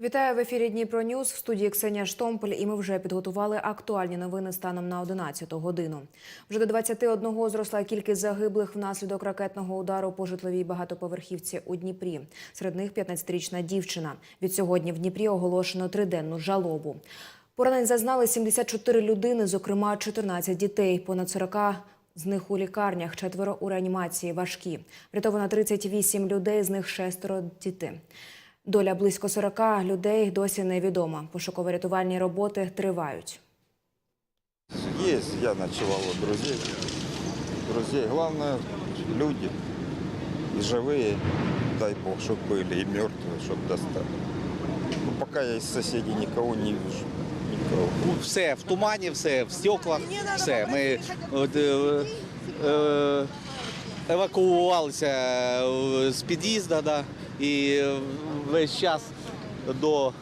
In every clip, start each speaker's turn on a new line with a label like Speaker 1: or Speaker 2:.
Speaker 1: Вітаю в ефірі Дніпро Ньюз в студії Ксенія Штомпель. І ми вже підготували актуальні новини станом на 11 годину. Вже до 21 зросла кількість загиблих внаслідок ракетного удару по житловій багатоповерхівці у Дніпрі. Серед них 15-річна дівчина. Від сьогодні в Дніпрі оголошено триденну жалобу. Поранень зазнали 74 людини, зокрема 14 дітей. Понад 40 з них у лікарнях, четверо у реанімації важкі. Врятовано 38 людей, з них шестеро діти. Доля близько 40 людей досі невідома. Пошуково-рятувальні роботи тривають.
Speaker 2: Есть, я ночевал у друзей. Друзей. Главное, люди. И живые, дай бог, чтобы были, и мертвые, чтобы достали. Ну, пока я из соседей никого не вижу. Никого.
Speaker 3: все в тумані, все в стеклах, все. Ми от, е, е, евакуювалися е, з під'їзду, да, і весь час до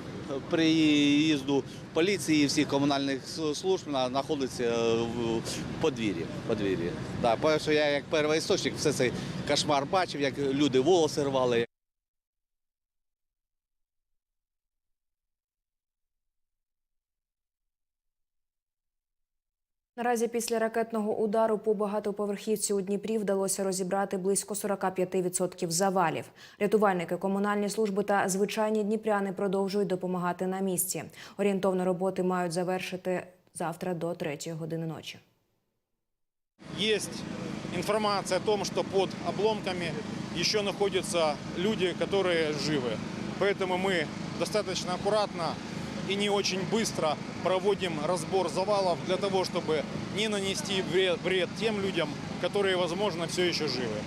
Speaker 3: приїзду поліції і всіх комунальних служб знаходиться в подвір'ї. подвір'ї. Да, що я як первоісточник все цей кошмар бачив, як люди волоси рвали.
Speaker 1: Наразі після ракетного удару по багатоповерхівці у Дніпрі вдалося розібрати близько 45% завалів. Рятувальники, комунальні служби та звичайні дніпряни продовжують допомагати на місці. Орієнтовно роботи мають завершити завтра до 3 години ночі.
Speaker 4: Есть информация о том, что под обломками еще находятся люди, которые живы. Поэтому мы достаточно аккуратно и не очень быстро проводим разбор завалов для того, чтобы не нанести вред, вред тем людям, которые, возможно, все еще живы.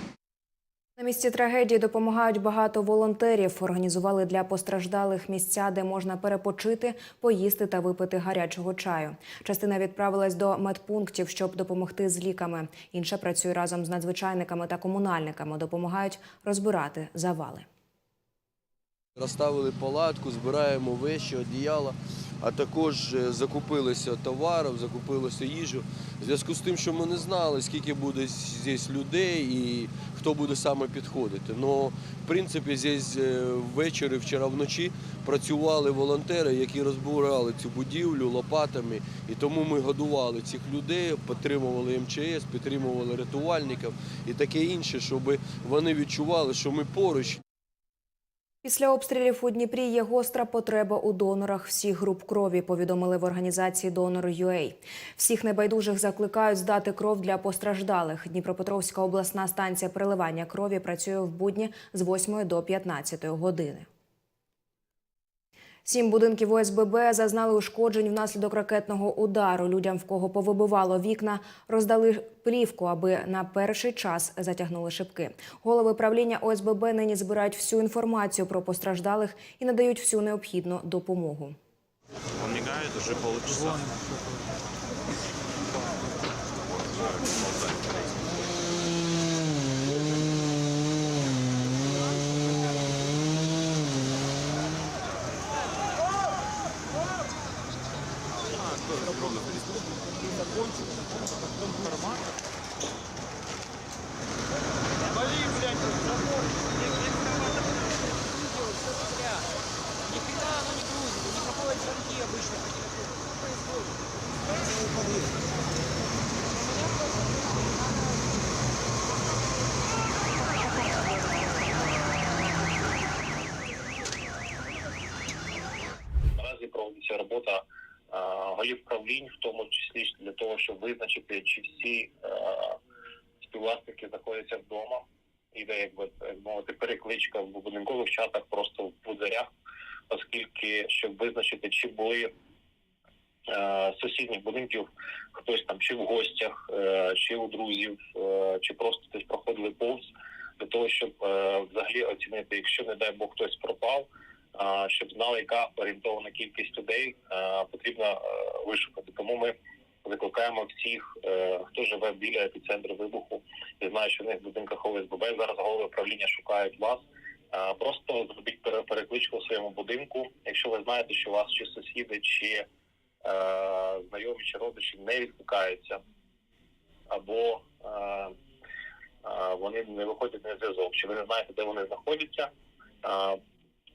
Speaker 1: На місці трагедії допомагають багато волонтерів. Організували для постраждалих місця, де можна перепочити, поїсти та випити гарячого чаю. Частина відправилась до медпунктів, щоб допомогти з ліками. Інша працює разом з надзвичайниками та комунальниками. Допомагають розбирати завали.
Speaker 5: Розставили палатку, збираємо вещі, одіяла, а також е, закупилися товарів, закупилися їжу. В зв'язку з тим, що ми не знали, скільки буде здесь людей і хто буде саме підходити. Но, в принципі, здесь е, ввечері, вчора вночі працювали волонтери, які розбирали цю будівлю лопатами. І тому ми годували цих людей, підтримували МЧС, підтримували рятувальників і таке інше, щоб вони відчували, що ми поруч.
Speaker 1: Після обстрілів у Дніпрі є гостра потреба у донорах всіх груп крові. Повідомили в організації Донор .UA». Всіх небайдужих закликають здати кров для постраждалих. Дніпропетровська обласна станція переливання крові працює в будні з 8 до 15 години. Сім будинків ОСББ зазнали ушкоджень внаслідок ракетного удару. Людям, в кого повибивало вікна, роздали плівку, аби на перший час затягнули шибки. Голови правління ОСББ нині збирають всю інформацію про постраждалих і надають всю необхідну допомогу.
Speaker 6: Он мигает уже полчаса.
Speaker 7: Наразі проводиться робота е, голів правлінь, в тому числі для того, щоб визначити, чи всі е, співвласники знаходяться вдома. Іде якби так мовити перекличка в будинкових чатах, просто в будзарях, оскільки щоб визначити, чи були е, сусідніх будинків хтось там чи в гостях, е, чи у друзів, е, чи просто десь проходили повз, для того, щоб е, взагалі оцінити, якщо не дай Бог хтось пропав, щоб знали, яка орієнтована кількість людей потрібно е, вишукати. Тому ми закликаємо всіх, е, хто живе біля епіцентру вибуху і знає, що в них в будинках ОСББ зараз голови управління шукають вас. Просто зробіть пере- перекличку у своєму будинку. Якщо ви знаєте, що вас чи сусіди, чи е, знайомі, чи родичі не відкликаються, або вони не виходять на зв'язок, чи ви не знаєте, де вони знаходяться.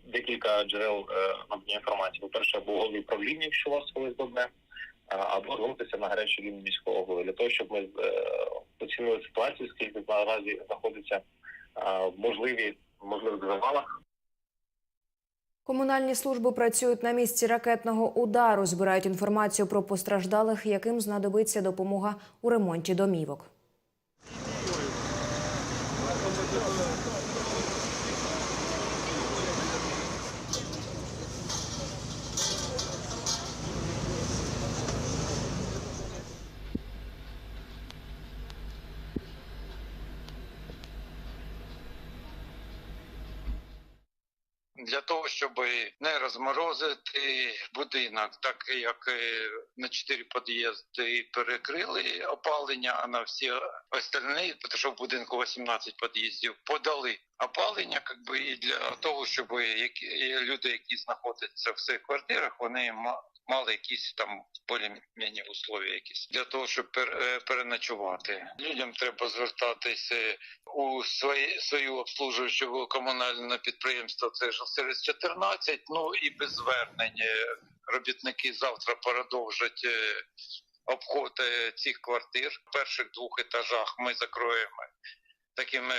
Speaker 7: Декілька джерел е, надання інформації. По-перше, або голові управління, якщо у вас ОСББ, е, або звернутися на гарячу лінію міського голови для того, щоб ми е, оцінили ситуацію, скільки наразі знаходиться в можливі можливих завалах.
Speaker 1: Комунальні служби працюють на місці ракетного удару, збирають інформацію про постраждалих, яким знадобиться допомога у ремонті домівок.
Speaker 8: Для того, щоб не розморозити будинок, так як е, на чотири під'їзди перекрили опалення, а на всі остальні, тому що в будинку 18 під'їздів, подали опалення, якби і для того, щоб які, люди, які знаходяться в цих квартирах, вони мали якісь там більш-менш условия якісь для того, щоб е, переночувати. Людям треба звертатися у свої, свою обслужуючу комунальне підприємство. Це ж через 14, ну і без звернення робітники завтра продовжать е, обход е, цих квартир. В перших двох етажах ми закроємо такими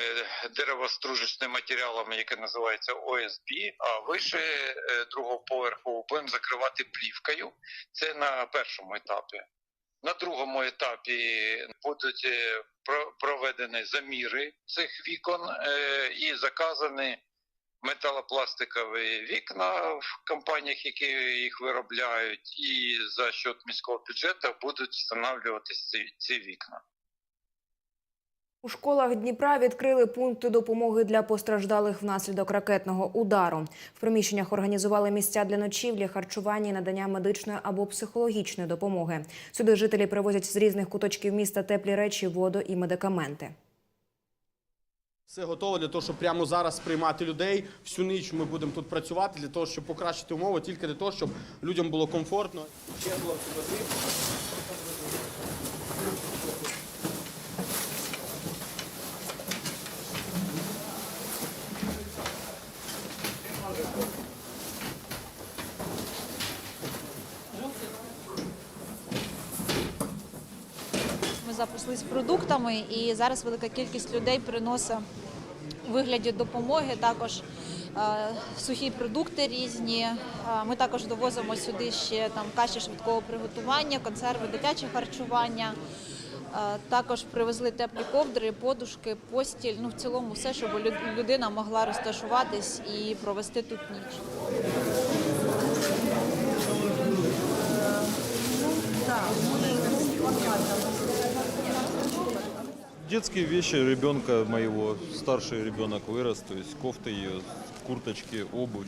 Speaker 8: деревостружечними матеріалами, яке називається ОСБ, а вище е, другого поверху будемо закривати плівкою. Це на першому етапі. На другому етапі будуть е, проведені заміри цих вікон е, і заказані металопластикові вікна в компаніях, які їх виробляють, і за счет міського бюджету будуть встановлюватися ці, ці вікна.
Speaker 1: У школах Дніпра відкрили пункти допомоги для постраждалих внаслідок ракетного удару. В приміщеннях організували місця для ночівлі, харчування і надання медичної або психологічної допомоги. Сюди жителі привозять з різних куточків міста теплі речі, воду і медикаменти.
Speaker 9: Все готово для того, щоб прямо зараз приймати людей. Всю ніч ми будемо тут працювати для того, щоб покращити умови, тільки для того, щоб людям було комфортно. Хлопці, води.
Speaker 10: Запаслись продуктами, і зараз велика кількість людей приносить у вигляді допомоги також е, сухі продукти різні. Е, Ми також довозимо сюди ще там каші швидкого приготування, консерви, дитяче харчування. Е, Також привезли теплі ковдри, подушки, постіль. Ну в цілому все, щоб людина могла розташуватись і провести тут ніч.
Speaker 11: Детские вещи ребенка моего, старший ребенок вырос, то есть кофты ее, курточки, обувь.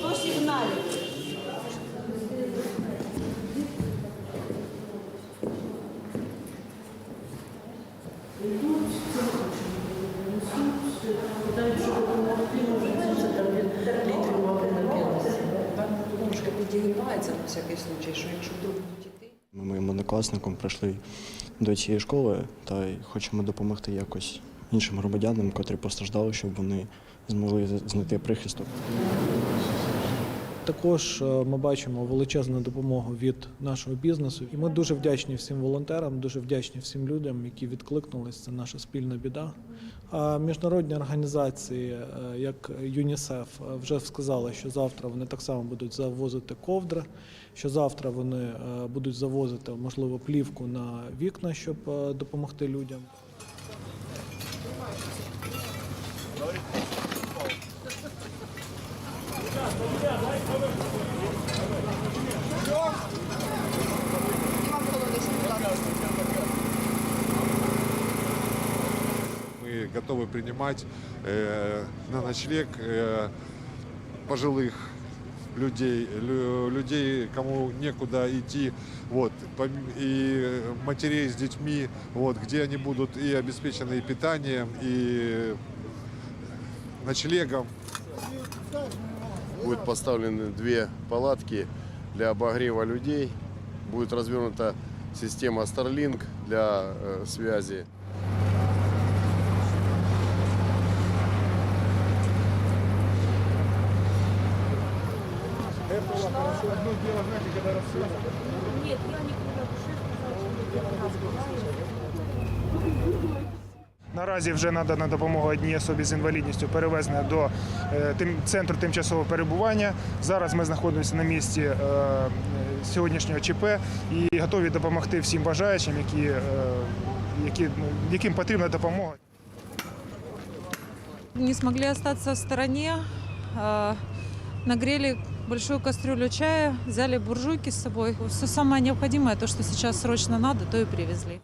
Speaker 12: Трошки підігрівається на всякий случай, що якщо вдруг іти.
Speaker 13: Ми моїм однокласником прийшли до цієї школи та хочемо допомогти якось іншим громадянам, котрі постраждали, щоб вони змогли знайти прихисток.
Speaker 14: Також е, ми бачимо величезну допомогу від нашого бізнесу, і ми дуже вдячні всім волонтерам, дуже вдячні всім людям, які відкликнулись. Це наша спільна біда. А міжнародні організації, е, як ЮНІСЕФ, е, вже сказали, що завтра вони так само будуть завозити ковдри, що завтра вони будуть завозити можливо плівку на вікна, щоб допомогти людям.
Speaker 11: Готовы принимать э, на ночлег э, пожилых людей, лю- людей, кому некуда идти, вот, и матерей с детьми, вот, где они будут и обеспечены и питанием, и ночлегом.
Speaker 5: Будут поставлены две палатки для обогрева людей. Будет развернута
Speaker 15: система Starlink для э, связи.
Speaker 16: Наразі вже надана допомога одній особі з інвалідністю перевезена до е, центру тимчасового перебування. Зараз ми знаходимося на місці е, сьогоднішнього ЧП і готові допомогти всім бажаючим, які, е, ну, яким потрібна допомога.
Speaker 17: не смогли остаться в стороне. А, Нагрели большую кастрюлю чая, взяли буржуйки с собой. Все самое необходимое, то, что сейчас срочно надо, то и привезли.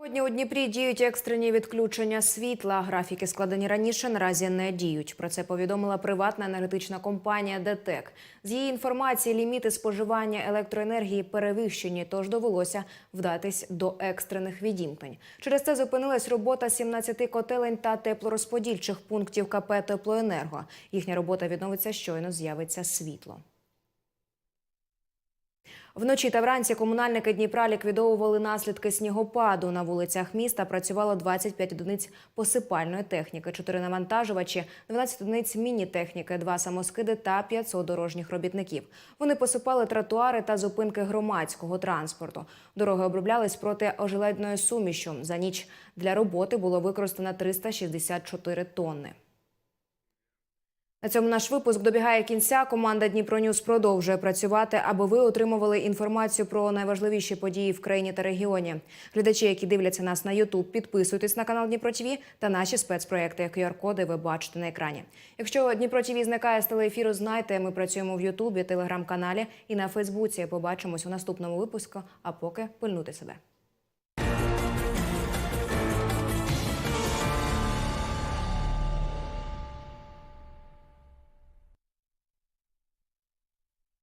Speaker 1: Сьогодні у Дніпрі діють екстрені відключення світла. Графіки складені раніше, наразі не діють. Про це повідомила приватна енергетична компанія ДТЕК. З її інформації, ліміти споживання електроенергії перевищені, тож довелося вдатись до екстрених відімкнень. Через це зупинилась робота 17 котелень та теплорозподільчих пунктів КП «Теплоенерго». Їхня робота відновиться щойно з'явиться світло. Вночі та вранці комунальники Дніпра ліквідовували наслідки снігопаду. На вулицях міста працювало 25 одиниць посипальної техніки, 4 навантажувачі, 12 одиниць міні-техніки, 2 самоскиди та 500 дорожніх робітників. Вони посипали тротуари та зупинки громадського транспорту. Дороги оброблялись проти ожеледною сумішю. За ніч для роботи було використано 364 тонни. На цьому наш випуск добігає кінця. Команда Дніпро Ньюс продовжує працювати, аби ви отримували інформацію про найважливіші події в країні та регіоні. Глядачі, які дивляться нас на YouTube, підписуйтесь на канал Дніпро ТВ та наші спецпроекти. QR-коди ви бачите на екрані. Якщо Дніпро ТВ зникає з телеефіру, знайте, ми працюємо в Ютубі, телеграм-каналі і на Фейсбуці. Побачимось у наступному випуску. А поки пильнуйте себе.